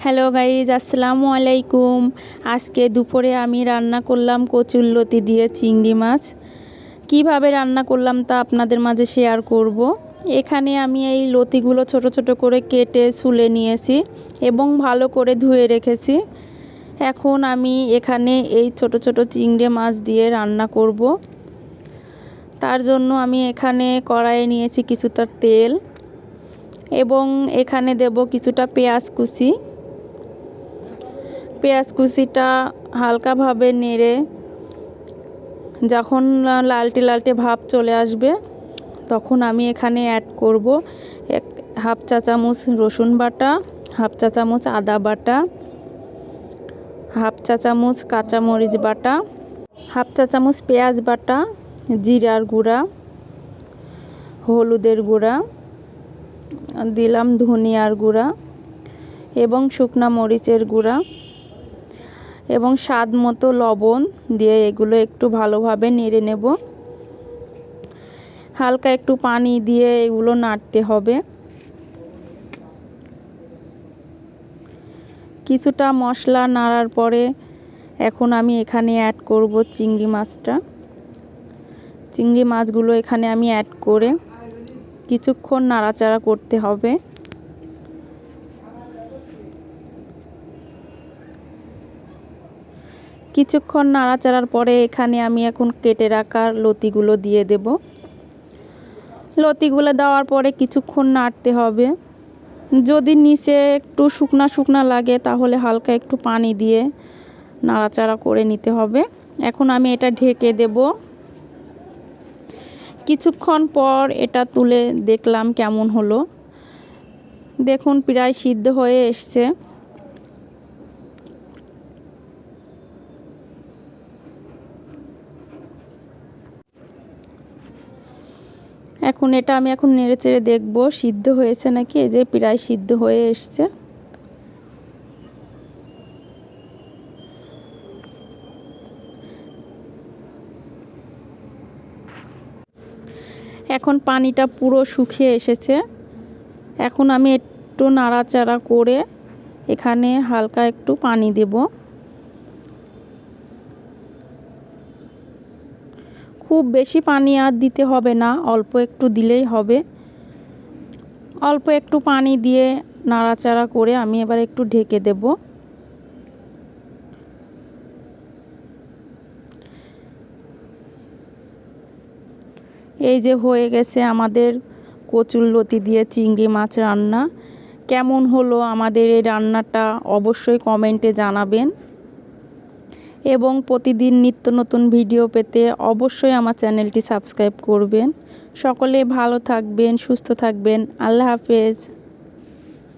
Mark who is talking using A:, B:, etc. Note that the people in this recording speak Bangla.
A: হ্যালো গাইজ, আসসালামু আলাইকুম আজকে দুপুরে আমি রান্না করলাম কচুল্লতি দিয়ে চিংড়ি মাছ কীভাবে রান্না করলাম তা আপনাদের মাঝে শেয়ার করব। এখানে আমি এই লতিগুলো ছোট ছোট করে কেটে সুলে নিয়েছি এবং ভালো করে ধুয়ে রেখেছি এখন আমি এখানে এই ছোট ছোট চিংড়ি মাছ দিয়ে রান্না করব। তার জন্য আমি এখানে কড়াইয়ে নিয়েছি কিছুটা তেল এবং এখানে দেব কিছুটা পেঁয়াজ কুচি পেঁয়াজ কুচিটা হালকাভাবে নেড়ে যখন লালটে লালটে ভাব চলে আসবে, তখন আমি এখানে অ্যাড করব এক হাফ চা চামচ রসুন বাটা, হাফ চা চামচ আদা বাটা, হাফ চা চামচ কাঁচামরিচ বাটা, হাফ চা চামচ পেঁয়াজ বাটা, জিরার গুঁড়া, হলুদের গুঁড়া, দিলাম ধনিয়ার গুঁড়া এবং শুকনা মরিচের গুঁড়া। এবং স্বাদ মতো লবণ দিয়ে এগুলো একটু ভালোভাবে নেড়ে নেব। হালকা একটু পানি দিয়ে এগুলো নাড়তে হবে। কিছুটা মশলা নাড়ার পরে এখন আমি এখানে অ্যাড করব চিংড়ি মাছটা। চিংড়ি মাছগুলো এখানে আমি অ্যাড করে কিছুক্ষণ নাড়াচাড়া করতে হবে। কিছুক্ষণ নাড়াচাড়ার পরে এখানে আমি এখন কেটে রাখা লতিগুলো দিয়ে দেব। লতিগুলো দেওয়ার পরে কিছুক্ষণ নাড়তে হবে। যদি নিচে একটু শুকনা শুকনা লাগে তাহলে হালকা একটু পানি দিয়ে নাড়াচাড়া করে নিতে হবে। এখন আমি এটা ঢেকে দেব। কিছুক্ষণ পর এটা তুলে দেখলাম কেমন হলো। দেখুন, প্রায় সিদ্ধ হয়ে এসছে। এখন এটা আমি এখন নেড়ে চেড়ে দেখব, সিদ্ধ হয়েছে নাকি? এই যে প্রায় সিদ্ধ হয়ে এসছে। এখন পানিটা পুরো শুকিয়ে এসেছে। এখন আমি একটু নাড়াচাড়া করে এখানে হালকা একটু পানি দেব। খুব বেশি পানি আর দিতে হবে না, অল্প একটু দিলেই হবে। অল্প একটু পানি দিয়ে নাড়াচাড়া করে আমি এবার একটু ঢেকে দেব। এই যে হয়ে গেছে আমাদের কচুরলতি দিয়ে চিংড়ি মাছ রান্না। কেমন হলো আমাদের এই রান্নাটা অবশ্যই কমেন্টে জানাবেন। এবং প্রতিদিন নিত্য নতুন ভিডিও পেতে অবশ্যই আমার চ্যানেলটি সাবস্ক্রাইব করবেন। সকলে ভালো থাকবেন, সুস্থ থাকবেন। আল্লাহ হাফেজ।